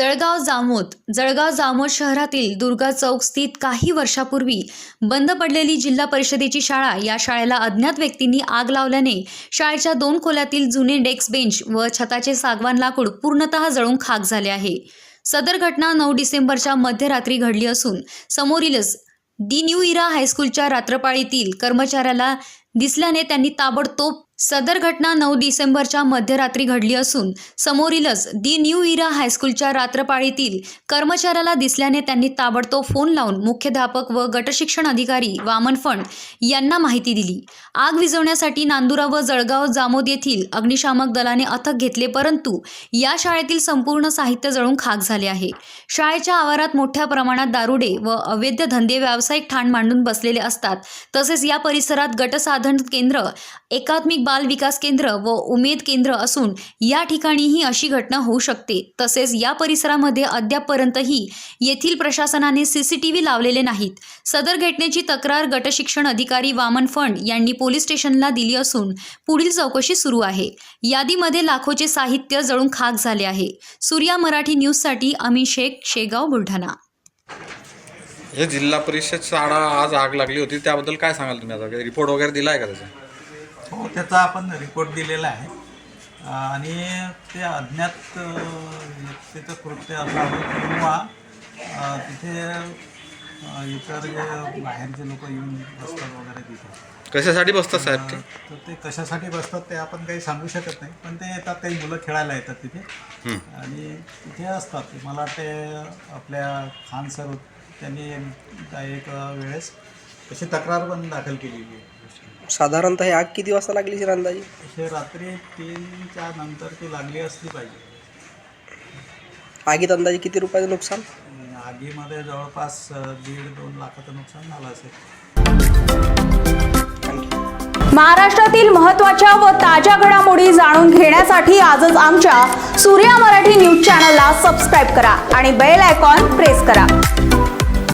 जळगाव जामोद जळगाव जामोद शहरातील दुर्गा चौक स्थित काही वर्षापूर्वी बंद पडलेली जिल्हा परिषदेची शाळा या शाळेला अज्ञात व्यक्तींनी आग लावल्याने शाळेच्या दोन खोल्यातील जुने डेस्क बेंच व छताचे सागवान लाकूड पूर्णतः जळून खाक झाले आहे. सदर घटना नऊ डिसेंबरच्या मध्यरात्री घडली असून समोरीलच डी न्यू इरा हायस्कूलच्या रात्रपाळीतील कर्मचाऱ्याला दिसल्याने त्यांनी ताबडतोब सदर घटना नऊ डिसेंबरच्या मध्यरात्री घडली असून समोरीलच दी न्यू इरा हायस्कूलच्या रात्रपाळीतील कर्मचाऱ्याला दिसल्याने त्यांनी ताबडतोब फोन लावून मुख्याध्यापक व गटशिक्षण अधिकारी वामन फंड यांना माहिती दिली. आग विझवण्यासाठी नांदुरा व जळगाव जामोद येथील अग्निशामक दलाने अथक घेतले परंतु या शाळेतील संपूर्ण साहित्य जळून खाक झाले आहे. शाळेच्या आवारात मोठ्या प्रमाणात दारुडे व अवैध धंदे व्यावसायिक ठाण मांडून बसलेले असतात. तसेच या परिसरात गटसाधन केंद्र एकात्मिक बाल विकास केंद्र व उमेद केंद्र असून या ठिकाणीही अशी घटना होऊ शकते. तसेच या परिसरामध्ये अद्यापपर्यंतही येथील प्रशासनाने सीसीटीव्ही लावलेले नाहीत. सदर घटनेची तक्रार गटशिक्षण अधिकारी वामन फंड यांनी पोलीस स्टेशनला दिली असून पुढील चौकशी सुरू आहे. यादीमध्ये लाखोचे साहित्य जळून खाक झाले आहे. सूर्या मराठी न्यूजसाठी अमित शेख शेगाव बुलढाणा. हे जिल्हा परिषद शाळा आज आग लागली होती. त्याबद्दल काय सांगाल तुम्ही आता? रिपोर्ट वगैरे दिला आहे का त्याचा? हो त्याचा आपण रिपोर्ट दिलेला आहे. आणि ते अज्ञात व्यक्तीचं कृत्य असावं किंवा तिथे इतर जे बाहेरचे लोक येऊन बसतात वगैरे तिथे. कशासाठी बसतात साहेब ते? तर ते कशासाठी बसतात ते आपण काही सांगू शकत नाही पण ते येतात काही मुलं खेळायला येतात तिथे. आणि तिथे असतात. ते मला वाटते आपल्या खान सर त्यांनी एक वेळेस तशी तक्रार पण दाखल केलेली आहे. साधारणतः ही आग किती वाजता लागली सर अंदाजे? हे रात्री तीनच्या नंतर ती लागली असली पाहिजे. आगीत अंदाजे किती रुपयाचं नुकसान? आणि आगीमध्ये जवळपास अ, दीड दोन लाखाचं नुकसान झालं असेल. महाराष्ट्रातील महत्त्वाच्या व ताज्या घडामोडी जाणून घेण्यासाठी आजच आमच्या सूर्या मराठी न्यूज चॅनलला सबस्क्राईब करा आणि बेल आयकॉन प्रेस करा.